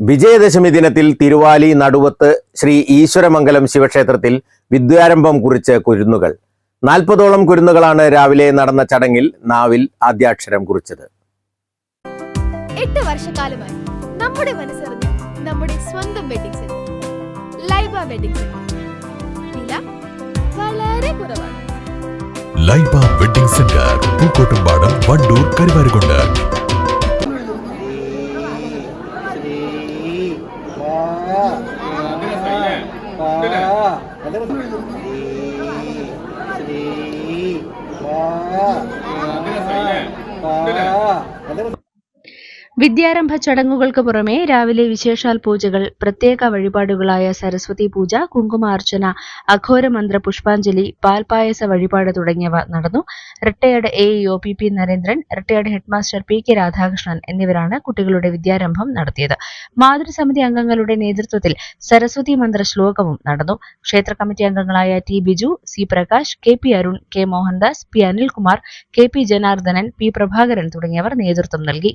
വിജയദശമി ദിനത്തിൽ തിരുവാലി നടുവത്ത് ശ്രീ ഈശ്വരമംഗലം ശിവക്ഷേത്രത്തിൽ വിദ്യാരംഭം കുറിച്ച് കുരുന്നുകൾ. നാൽപ്പതോളം കുരുന്നുകളാണ് രാവിലെ നടന്ന ചടങ്ങിൽ നാവിൽ ആദ്യാക്ഷരം കുറിച്ചത്. എട്ട് വർഷക്കാലമായി നമ്മുടെ മനസ്സറിഞ്ഞ് നമ്മുടെ സ്വന്തം wedding centre Laiba wedding centre വില വളരെ കുറവാണ്. Laiba wedding centre Pookkottumpadam Wandoor Karuvarakundu. 往这边走这里这里哇 വിദ്യാരംഭ ചടങ്ങുകൾക്ക് പുറമെ രാവിലെ വിശേഷാൽ പൂജകൾ പ്രത്യേക വഴിപാടുകളായ സരസ്വതി പൂജ കുങ്കുമാർച്ചന അഘോരമന്ത്ര പുഷ്പാഞ്ജലി പാൽപായസ വഴിപാട് തുടങ്ങിയവ നടന്നു. Retired A E O P P Narendran retired headmaster P K Radhakrishnan എന്നിവരാണ് കുട്ടികളുടെ വിദ്യാരംഭം നടത്തിയത്. മാതൃസമിതി അംഗങ്ങളുടെ നേതൃത്വത്തിൽ സരസ്വതി മന്ത്ര ശ്ലോകവും നടന്നു. ക്ഷേത്ര കമ്മിറ്റി അംഗങ്ങളായ T Biju C Prakash K P Arun K Mohandas P Anilkumar K P Janardhanan P Prabhakaran തുടങ്ങിയവർ നേതൃത്വം നൽകി.